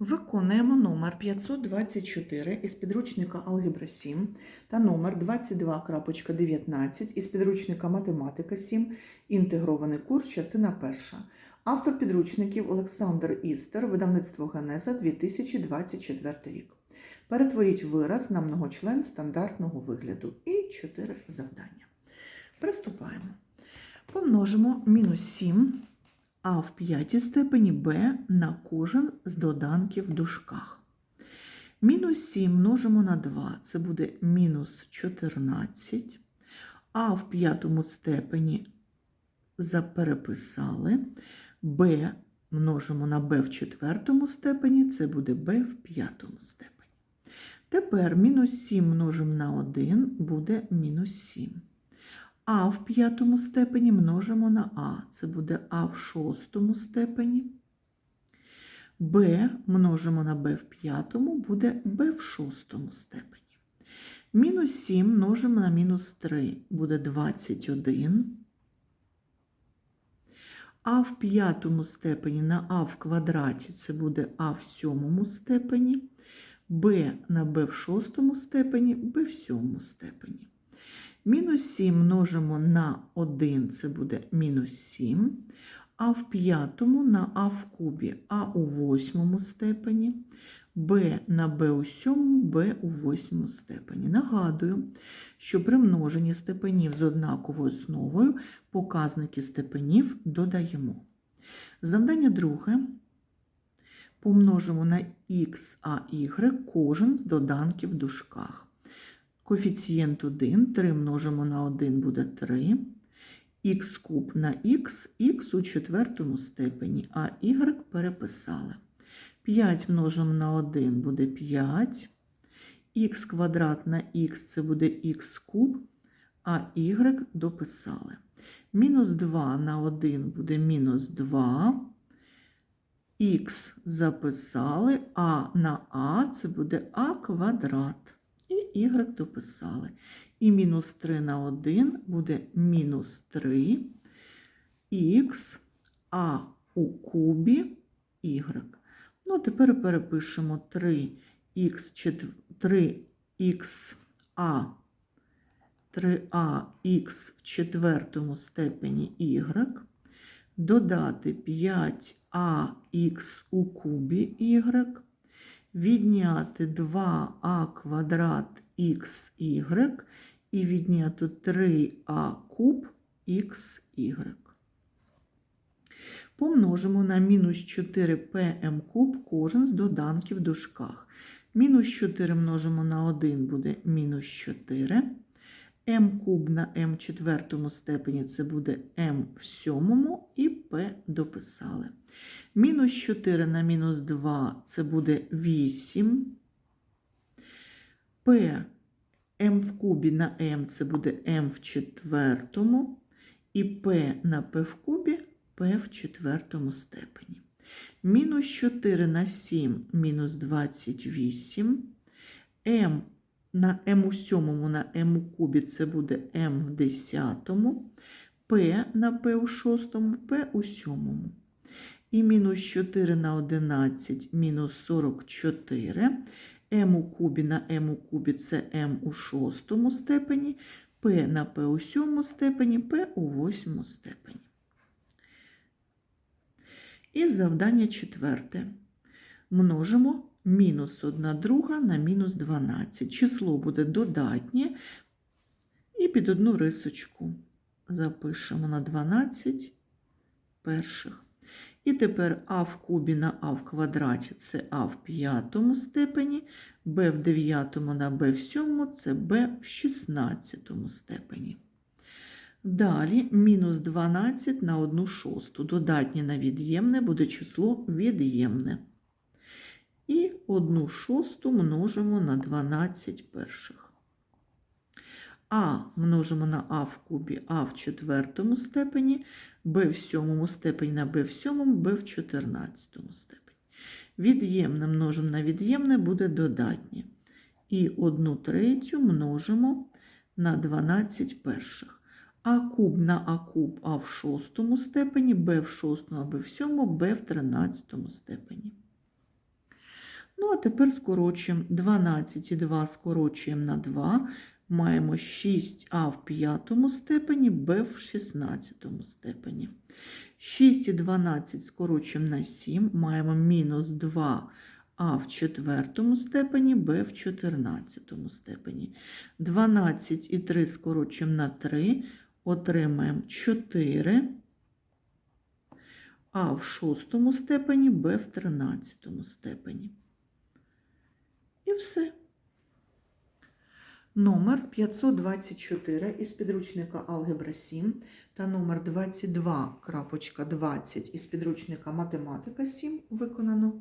Виконуємо номер 524 із підручника Алгебра 7 та номер 22.19 із підручника Математика 7, інтегрований курс, частина перша. Автор підручників Олександр Істер, видавництво Генеза 2024 рік. Перетворіть вираз на многочлен стандартного вигляду і 4 завдання. Приступаємо. Помножимо мінус 7 а в п'ятій степені b на кожен з доданків в дужках. Мінус 7 множимо на 2, це буде мінус 14, а в п'ятому степені запереписали, b множимо на b в четвертому степені, це буде b в п'ятому степені. Тепер мінус 7 множимо на 1 буде мінус 7. А в п'ятому степені множимо на А. Це буде А в шостому степені. Б множимо на Б в п'ятому, буде Б в шостому степені. Мінус 7 множимо на мінус 3, буде 21. А в п'ятому степені на А в квадраті це буде А в сьомому степені, Б на Б в шостому степені, Б в сьомому степені. Мінус 7 множимо на 1, це буде мінус 7, а в п'ятому на а в кубі, а у восьмому степені, b на b у сьомому, b у восьмому степені. Нагадую, що при множенні степенів з однаковою основою показники степенів додаємо. Завдання друге. Помножимо на х, а y кожен з доданків в дужках. Коефіцієнт 1, 3 множимо на 1 буде 3. Х куб на х, х у четвертому степені, а y переписали. 5 множимо на 1 буде 5. Х квадрат на х це буде х куб, а y дописали. Мінус 2 на 1 буде мінус 2. Х записали, а на а це буде а квадрат y дописали. І мінус 3 на 1 буде мінус 3 х, а у кубі y. Ну, тепер перепишемо 3х 3ха 3ах в четвертому степені y, додати 5ах у кубі y, відняти 2а квадрат xy і відняти 3а куб xy. Помножимо на мінус 4pm куб кожен з доданків в дужках. Мінус 4 множимо на 1 буде мінус 4. m куб на в четвертому степені це буде m в сьомому і p дописали. Мінус 4 на мінус 2 це буде 8. P m в кубі на m це буде m в четвертому. І P на P в кубі P в четвертому степені. Мінус 4 на 7 мінус 28. m на m у сьомому на m у кубі це буде m в десятому. P на P у шостому, P у сьомому. І мінус 4 на 11 мінус 44. М у кубі на М у кубі це М у шостому степені, П на П у сьомому степені, П у восьмому степені. І завдання четверте. Множимо мінус 1 друга на мінус 12. Число буде додатнє. І під одну рисочку запишемо на 12 перших. І тепер а в кубі на а в квадраті це а в п'ятому степені, b в дев'ятому на b в сьомому це b в шістнадцятому степені. Далі мінус 12 на 1 шосту. Додатнє на від'ємне буде число від'ємне. І 1 шосту множимо на 12 перших. А множимо на а в кубі а в четвертому степені, b в сьомому степені на b в сьомому, b в чотирнадцятому степені. Від'ємне множимо на від'ємне буде додатнє. І 1 третю множимо на 12 перших. А куб на а куб а в шостому степені, b в шостому, а b в сьомому, b в тринадцятому степені. Ну, а тепер скорочуємо 12 і 2 скорочуємо на 2. Маємо 6а в п'ятому степені, b в 16 степені. 6 і 12 скорочуємо на 7. Маємо мінус 2а в четвертому степені, b в 14 степені. 12 і 3 скорочуємо на 3. Отримаємо 4 а в шостому степені, Б в тринадцятому степені. І все. Номер 524 із підручника Алгебра 7 та номер 22.20 із підручника Математика 7 виконано.